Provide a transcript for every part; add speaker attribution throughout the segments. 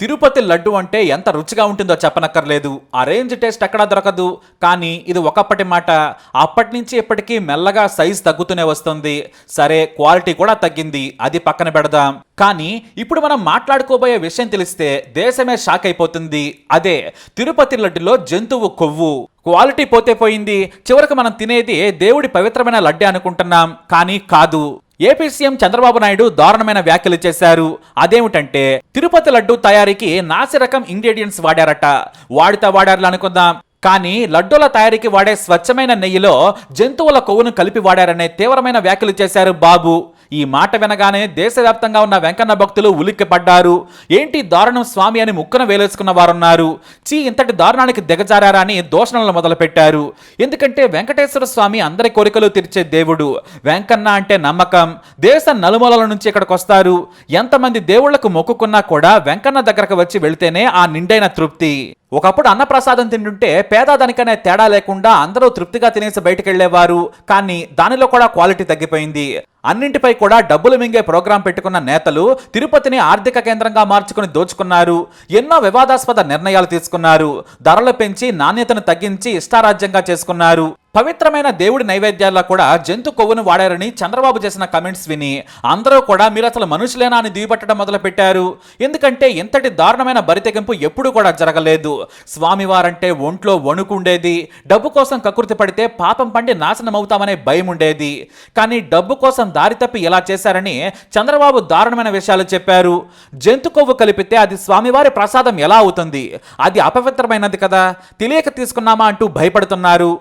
Speaker 1: తిరుపతి లడ్డు అంటే ఎంత రుచిగా ఉంటుందో చెప్పనక్కర్లేదు. ఆ రేంజ్ టేస్ట్ ఎక్కడా దొరకదు. కానీ ఇది ఒకప్పటి మాట. అప్పటి నుంచి ఇప్పటికీ మెల్లగా సైజ్ తగ్గుతూనే వస్తుంది. సరే క్వాలిటీ కూడా తగ్గింది. అది పక్కన పెడదాం. కానీ ఇప్పుడు మనం మాట్లాడుకోబోయే విషయం తెలిస్తే దేశమే షాక్ అయిపోతుంది. అదే తిరుపతి లడ్డులో జంతువు కొవ్వు. క్వాలిటీ పోతే పోయింది. చివరికి మనం తినేది దేవుడి పవిత్రమైన లడ్డే అనుకుంటున్నాం. కానీ కాదు. ఏపీ సీఎం చంద్రబాబు నాయుడు దారుణమైన వ్యాఖ్యలు చేశారు. అదేమిటంటే తిరుపతి లడ్డు తయారీకి నాసిరకం ఇంగ్రీడియంట్స్ వాడారట. వాడితే వాడారు అనుకుందాం. కానీ లడ్డూల తయారీకి వాడే స్వచ్ఛమైన నెయ్యిలో జంతువుల కొవ్వును కలిపి వాడారనే తీవ్రమైన వ్యాఖ్యలు చేశారు బాబు. ఈ మాట వినగానే దేశవ్యాప్తంగా ఉన్న వెంకన్న భక్తులు ఉలిక్కిపడ్డారు. ఏంటి దారుణం స్వామి అని ముక్కున వేలేసుకున్న వారున్నారు. చీ ఇంతటి దారుణానికి దిగజారారా అని దోషణలు మొదలుపెట్టారు. ఎందుకంటే వెంకటేశ్వర స్వామి అందరి కోరికలు తీర్చే దేవుడు. వెంకన్న అంటే నమ్మకం. దేశ నలుమూలల నుంచి ఇక్కడికి వస్తారు. ఎంతమంది దేవుళ్ళకు మొక్కుకున్నా కూడా వెంకన్న దగ్గరకు వచ్చి వెళితేనే ఆ నిండైన తృప్తి. ఒకప్పుడు అన్నప్రసాదం తింటుంటే పేదదానికనే తేడా లేకుండా అందరూ తృప్తిగా తినేసి బయటకు వెళ్ళేవారు కానీ దానిలో కూడా క్వాలిటీ తగ్గిపోయింది. అన్నింటిపై కూడా డబ్బులు మింగే ప్రోగ్రాం పెట్టుకున్న నేతలు తిరుపతిని ఆర్థిక కేంద్రంగా మార్చుకుని దోచుకున్నారు. ఎన్నో వివాదాస్పద నిర్ణయాలు తీసుకున్నారు. ధరలు పెంచి నాణ్యతను తగ్గించి ఇష్టారాజ్యంగా చేసుకున్నారు. పవిత్రమైన దేవుడి నైవేద్యాల్లో కూడా జంతు కొవ్వును వాడారని చంద్రబాబు చేసిన కమెంట్స్ విని అందరూ కూడా మీరు అసలు మనుషులేనా అని దిగుపట్టడం మొదలు పెట్టారు ఎందుకంటే ఇంతటి దారుణమైన బరితెగింపు ఎప్పుడూ కూడా జరగలేదు. స్వామివారంటే ఒంట్లో వణుకుండేది. డబ్బు కోసం కకృతి పడితే పాపం పండి నాశనం అవుతామనే భయం ఉండేది. కానీ డబ్బు కోసం దారి తప్పి ఇలా చేశారని చంద్రబాబు దారుణమైన విషయాలు చెప్పారు. జంతు కొవ్వు కలిపితే అది స్వామివారి ప్రసాదం ఎలా అవుతుంది? అది అపవిత్రమైనది కదా. తెలియక తీసుకున్నామా అంటూ భయపడుతున్నారు.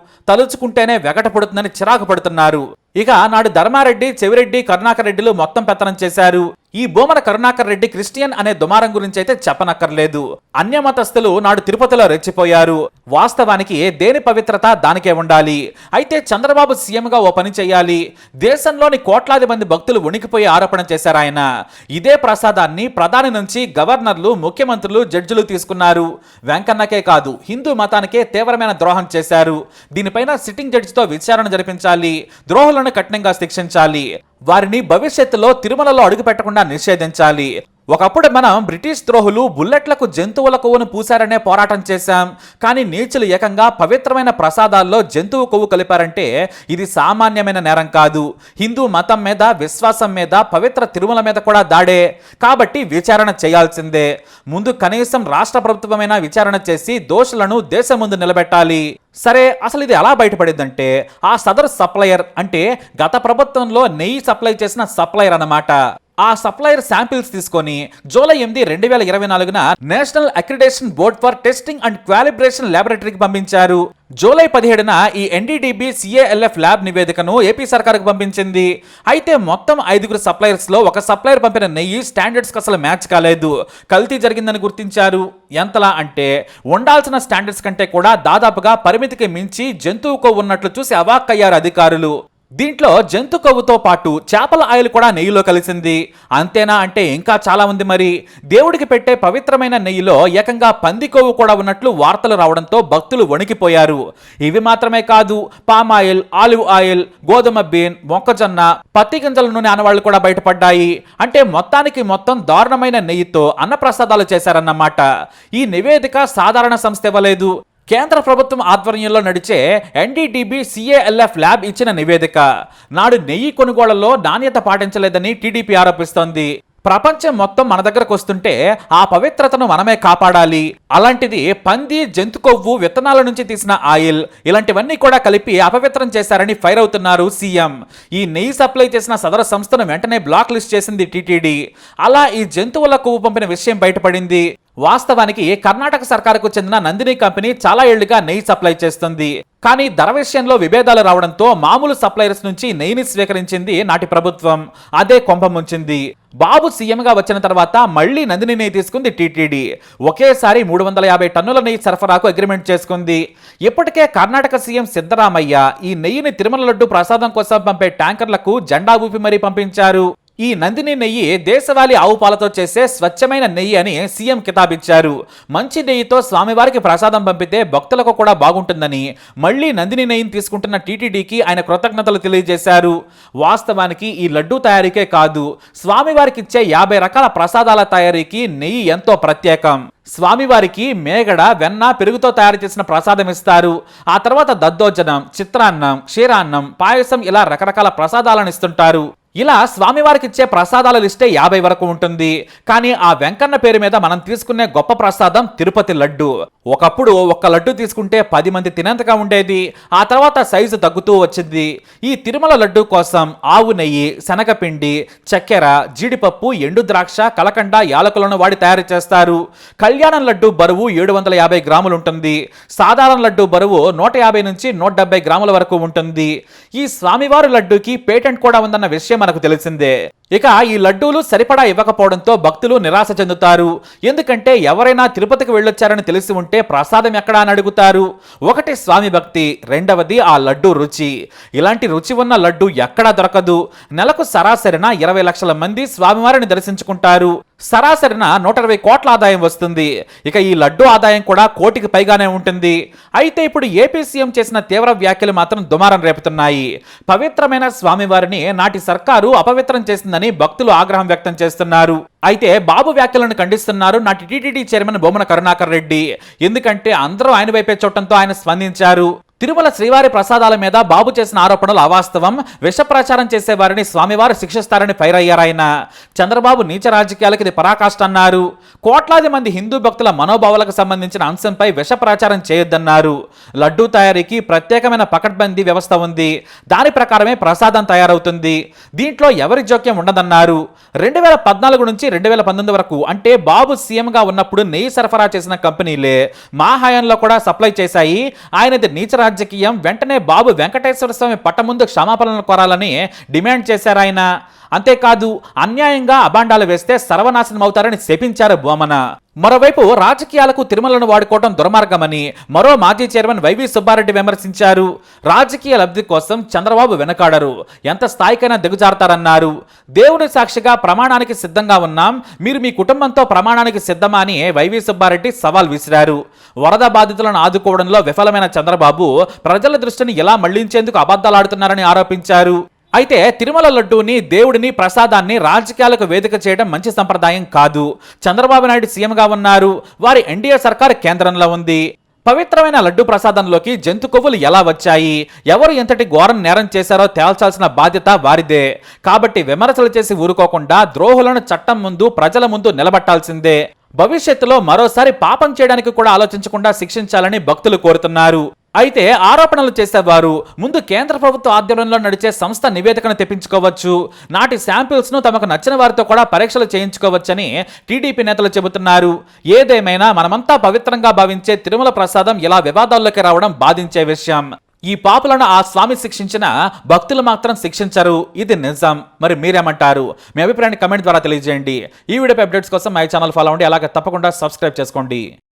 Speaker 1: తలుచుకుంటేనే వెగట పడుతుందని చిరాకు పడుతున్నారు. ఇక నాడు ధర్మారెడ్డి చెవిరెడ్డి కరుణాకర్ రెడ్డిలు మొత్తం పెత్తనం చేశారు. ఈ బోమన కరుణాకర్ రెడ్డి క్రిస్టియన్ అనే దుమారం గురించి అయితే చెప్పనక్కర్లేదు. అన్యమతస్థులు నాడు తిరుపతిలో రెచ్చిపోయారు. వాస్తవానికి దేని పవిత్రత దానికే ఉండాలి. అయితే చంద్రబాబు సీఎంగా ఓ పని చేయాలి. దేశంలోని కోట్లాది మంది భక్తులు ఉణికిపోయి ఆరోపణ చేశారు ఆయన. ఇదే ప్రసాదాన్ని ప్రధాని నుంచి గవర్నర్లు ముఖ్యమంత్రులు జడ్జిలు తీసుకున్నారు. వెంకన్నకే కాదు హిందూ మతానికే తీవ్రమైన ద్రోహం చేశారు. దీనిపైన సిట్టింగ్ జడ్జితో విచారణ జరిపించాలి. ద్రోహులను కఠినంగా శిక్షించాలి. వారిని భవిష్యత్తులో తిరుమలలో అడుగుపెట్టకుండా నిషేధించాలి. ఒకప్పుడు మనం బ్రిటిష్ ద్రోహులు బుల్లెట్లకు జంతువుల కొవ్వును పూశారనే పోరాటం చేశాం. కానీ నీచులు ఏకంగా పవిత్రమైన ప్రసాదాల్లో జంతువు కొవ్వు కలిపారంటే ఇది సామాన్యమైన నేరం కాదు. హిందూ మతం మీద విశ్వాసం మీద పవిత్ర తిరుమల మీద కూడా దాడే. కాబట్టి విచారణ చేయాల్సిందే. ముందు కనీసం రాష్ట్ర ప్రభుత్వమైనా విచారణ చేసి దోషులను దేశం ముందు నిలబెట్టాలి. సరే అసలు ఇది ఎలా బయటపడిందంటే ఆ సదరు సప్లయర్ అంటే గత ప్రభుత్వంలో నెయ్యి సప్లై చేసిన సప్లయర్ అన్నమాట. ఆ సప్లయర్ శాంపిల్స్ తీసుకొని జూలై ఎనిమిది రెండు వేల ఇరవై నాలుగున national accreditation board for testing and calibration ల్యాబొరేటరీకి పంపించారు. జూలై పదిహేడున ఈ ఎన్డీడీబీ సిఏఎల్ఎఫ్ ల్యాబ్ నివేదికను ఏపీ సర్కార్కు పంపించింది. అయితే మొత్తం ఐదుగురు సప్లయర్స్లో ఒక సప్లయర్ పంపిన నెయ్యి స్టాండర్డ్స్ అసలు మ్యాచ్ కాలేదు. కల్తీ జరిగిందని గుర్తించారు. ఎంతలా అంటే ఉండాల్సిన స్టాండర్డ్స్ కంటే కూడా దాదాపుగా పరిమితికి మించి జంతువుకో ఉన్నట్లు చూసి అవాక్కయ్యారు అధికారులు. దీంట్లో జంతు కొవ్వుతో పాటు చేపల ఆయిల్ కూడా నెయ్యిలో కలిసింది. అంతేనా అంటే ఇంకా చాలా ఉంది మరి. దేవుడికి పెట్టే పవిత్రమైన నెయ్యిలో ఏకంగా పంది కొవ్వు కూడా ఉన్నట్లు వార్తలు రావడంతో భక్తులు వణికిపోయారు. ఇవి మాత్రమే కాదు పామ్ ఆయిల్ ఆలివ్ ఆయిల్ గోధుమ బీన్ మొక్కజొన్న పత్తి గింజల నూనె అనవాళ్ళు కూడా బయటపడ్డాయి. అంటే మొత్తానికి మొత్తం దారుణమైన నెయ్యితో అన్నప్రసాదాలు చేశారన్నమాట. ఈ నివేదిక సాధారణ సంస్థ ఇవ్వలేదు. కేంద్ర ప్రభుత్వం ఆధ్వర్యంలో నడిచే ఎన్డీటీబీ సిఏఎల్ఎఫ్ ల్యాబ్ ఇచ్చిన నివేదిక. నాడు నెయ్యి కొనుగోళ్ళలో నాణ్యత పాటించలేదని టీడీపీ ఆరోపిస్తోంది. ప్రపంచం మొత్తం మన దగ్గరకు వస్తుంటే ఆ పవిత్రతను మనమే కాపాడాలి. అలాంటిది పంది జంతు కొవ్వు విత్తనాల నుంచి తీసిన ఆయిల్ ఇలాంటివన్నీ కూడా కలిపి అపవిత్రం చేశారని ఫైర్ అవుతున్నారు సీఎం. ఈ నెయ్యి సప్లై చేసిన సదరు సంస్థను వెంటనే బ్లాక్ లిస్ట్ చేసింది టీటీడీ. అలా ఈ జంతువుల కొవ్వు పంపిన విషయం బయటపడింది. వాస్తవానికి కర్ణాటక సర్కారుకు చెందిన నందిని కంపెనీ చాలా ఏళ్ళుగా నెయ్యి సప్లై చేస్తుంది. కానీ ధర విషయంలో విభేదాలు రావడంతో మామూలు సప్లయర్స్ నుంచి నెయ్యిని స్వీకరించింది నాటి ప్రభుత్వం. అదే కొంభం ఉంచింది బాబు సీఎంగా వచ్చిన తర్వాత మళ్ళీ నందిని నెయ్యి తీసుకుంది టీటీడీ. ఒకేసారి మూడు వందల యాభై టన్నుల నెయ్యి సరఫరాకు అగ్రిమెంట్ చేసుకుంది. ఇప్పటికే కర్ణాటక సీఎం సిద్ధరామయ్య ఈ నెయ్యిని తిరుమల లడ్డు ప్రసాదం కోసం పంపే ట్యాంకర్లకు జెండా ఊపి మరీ పంపించారు. ఈ నందిని నెయ్యి దేశవాళీ ఆవు పాలతో చేసే స్వచ్ఛమైన నెయ్యి అని సీఎం కితాబిచ్చారు. మంచి నెయ్యితో స్వామివారికి ప్రసాదం పంపితే భక్తులకు కూడా బాగుంటుందని మళ్ళీ నందిని నెయ్యిని తీసుకుంటున్న టీటీడీకి ఆయన కృతజ్ఞతలు తెలియజేశారు. వాస్తవానికి ఈ లడ్డూ తయారీకే కాదు స్వామివారికి ఇచ్చే యాభై రకాల ప్రసాదాల తయారీకి నెయ్యి ఎంతో ప్రత్యేకం. స్వామివారికి మేగడ వెన్న పెరుగుతో తయారు చేసిన ప్రసాదం ఇస్తారు. ఆ తర్వాత దద్దోజనం చిత్రాన్నం క్షీరాన్నం పాయసం ఇలా రకరకాల ప్రసాదాలను ఇస్తుంటారు. ఇలా స్వామివారికి ఇచ్చే ప్రసాదాల లిస్టే యాభై వరకు ఉంటుంది. కానీ ఆ వెంకన్న పేరు మీద మనం తీసుకునే గొప్ప ప్రసాదం తిరుపతి లడ్డు. ఒకప్పుడు ఒక్క లడ్డు తీసుకుంటే పది మంది తినేంతగా ఉండేది. ఆ తర్వాత సైజు తగ్గుతూ వచ్చింది. ఈ తిరుమల లడ్డు కోసం ఆవు నెయ్యి శనగపిండి చక్కెర జీడిపప్పు ఎండు ద్రాక్ష కలకండ యాలకులను వాడి తయారు చేస్తారు. కళ్యాణం లడ్డు బరువు ఏడు వందల యాభై గ్రాములు ఉంటుంది. సాధారణ లడ్డు బరువు నూట యాభై నుంచి నూట డెబ్బై గ్రాముల వరకు ఉంటుంది. ఈ స్వామివారి లడ్డూకి పేటెంట్ కూడా ఉందన్న విషయం మనకు తెలిసిందే ఇక ఈ లడ్డూలు సరిపడా ఇవ్వకపోవడంతో భక్తులు నిరాశ చెందుతారు. ఎందుకంటే ఎవరైనా తిరుపతికి వెళ్ళొచ్చారని తెలిసి ఉంటే ప్రసాదం ఎక్కడా అని అడుగుతారు. ఒకటి స్వామి భక్తి రెండవది ఆ లడ్డు రుచి. ఇలాంటి రుచి ఉన్న లడ్డు ఎక్కడా దొరకదు. నెలకు సరాసరిన ఇరవై లక్షల మంది స్వామివారిని దర్శించుకుంటారు. సరాసరిన నూట ఇరవై కోట్ల ఆదాయం వస్తుంది. ఇక ఈ లడ్డు ఆదాయం కూడా కోటికి పైగానే ఉంటుంది. అయితే ఇప్పుడు ఏపీ సీఎం చేసిన తీవ్ర వ్యాఖ్యలు మాత్రం దుమారం రేపుతున్నాయి. పవిత్రమైన స్వామివారిని నాటి సర్కారు అపవిత్రం చేసిందని భక్తులు ఆగ్రహం వ్యక్తం చేస్తున్నారు. అయితే బాబు వ్యాఖ్యలను ఖండిస్తున్నారు నాటి టీటీడీ చైర్మన్ బొమ్మన కరుణాకర్ రెడ్డి. ఎందుకంటే అందరూ ఆయన వైపే చూడటంతో ఆయన స్పందించారు. తిరుమల శ్రీవారి ప్రసాదాల మీద బాబు చేసిన ఆరోపణలు అవాస్తవం. విష ప్రచారం చేసే వారిని స్వామివారు శిక్షిస్తారని ఫైరయ్యారాయన చంద్రబాబు నీచ రాజకీయాలకు ఇది పరాకాష్ట అన్నారు కోట్లాది మంది హిందూ భక్తుల మనోభావాలకు సంబంధించిన అంశంపై విష ప్రచారం చేయొద్దన్నారు. లడ్డూ తయారీకి ప్రత్యేకమైన పకడ్బందీ వ్యవస్థ ఉంది. దాని ప్రకారమే ప్రసాదం తయారవుతుంది. దీంట్లో ఎవరి జోక్యం ఉండదన్నారు. రెండు వేల పద్నాలుగు నుంచి రెండు వేల పంతొమ్మిది వరకు అంటే బాబు సీఎంగా ఉన్నప్పుడు నెయ్యి సరఫరా చేసిన కంపెనీలే మా హయాంలో కూడా సప్లై చేశాయి. ఆయనది నీచ రాజకీయం వెంటనే బాబు వెంకటేశ్వర స్వామి పట్ట ముందు క్షమాపణలు కోరాలని డిమాండ్ చేశారు ఆయన. అంతేకాదు అన్యాయంగా అబాండాలు వేస్తే సర్వనాశనం అవుతారని శపించారు బొమ్మన. మరోవైపు రాజకీయాలకు తిరుమలను వాడుకోవడం దుర్మార్గమని మరో మాజీ చైర్మన్ వైవి సుబ్బారెడ్డి విమర్శించారు. రాజకీయ లబ్ధి కోసం చంద్రబాబు వెనకాడరు. ఎంత స్థాయికైనా దిగజారుతారన్నారు. దేవుని సాక్షిగా ప్రమాణానికి సిద్ధంగా ఉన్నాం. మీరు మీ కుటుంబంతో ప్రమాణానికి సిద్ధమా అని వైవి సుబ్బారెడ్డి సవాల్ విసిరారు. వరద బాధితులను ఆదుకోవడంలో విఫలమైన చంద్రబాబు ప్రజల దృష్టిని ఎలా మళ్ళించేందుకు అబద్ధాలాడుతున్నారని ఆరోపించారు. అయితే తిరుమల లడ్డూని దేవుడిని ప్రసాదాన్ని రాజకీయాలకు వేదిక చేయడం మంచి సంప్రదాయం కాదు. చంద్రబాబు నాయుడు సీఎంగా ఉన్నారు. వారి ఎన్డీఏ సర్కార్ కేంద్రంలో ఉంది. పవిత్రమైన లడ్డు ప్రసాదంలోకి జంతు కొవ్వులు ఎలా వచ్చాయి? ఎవరు ఎంతటి ఘోరం నేరం చేశారో తేల్చాల్సిన బాధ్యత వారిదే. కాబట్టి విమర్శలు చేసి ఊరుకోకుండా ద్రోహులను చట్టం ముందు ప్రజల ముందు నిలబట్టాల్సిందే. భవిష్యత్తులో మరోసారి పాపం చేయడానికి కూడా ఆలోచించకుండా శిక్షించాలని భక్తులు కోరుతున్నారు. అయితే ఆరోపణలు చేసేవారు. ముందు కేంద్ర ప్రభుత్వ ఆధ్వర్యంలో నడిచే సంస్థ నివేదికను తెప్పించుకోవచ్చు. నాటి శాంపిల్స్ను తమకు నచ్చిన వారితో కూడా పరీక్షలు చేయించుకోవచ్చని టీడీపీ నేతలు చెబుతున్నారు. ఏదేమైనా మనమంతా పవిత్రంగా భావించే తిరుమల ప్రసాదం ఇలా వివాదాల్లోకి రావడం బాధించే విషయం. ఈ పాపులను ఆ స్వామి శిక్షించిన భక్తులు మాత్రం శిక్షించరు. ఇది నిజం. మరి మీరేమంటారు? మీ అభిప్రాయాన్ని కమెంట్ ద్వారా తెలియజేయండి. ఈ వీడియో అప్డేట్స్ కోసం మై ఛానల్ ఫాలో అవ్వండి. అలాగే తప్పకుండా సబ్స్క్రైబ్ చేసుకోండి.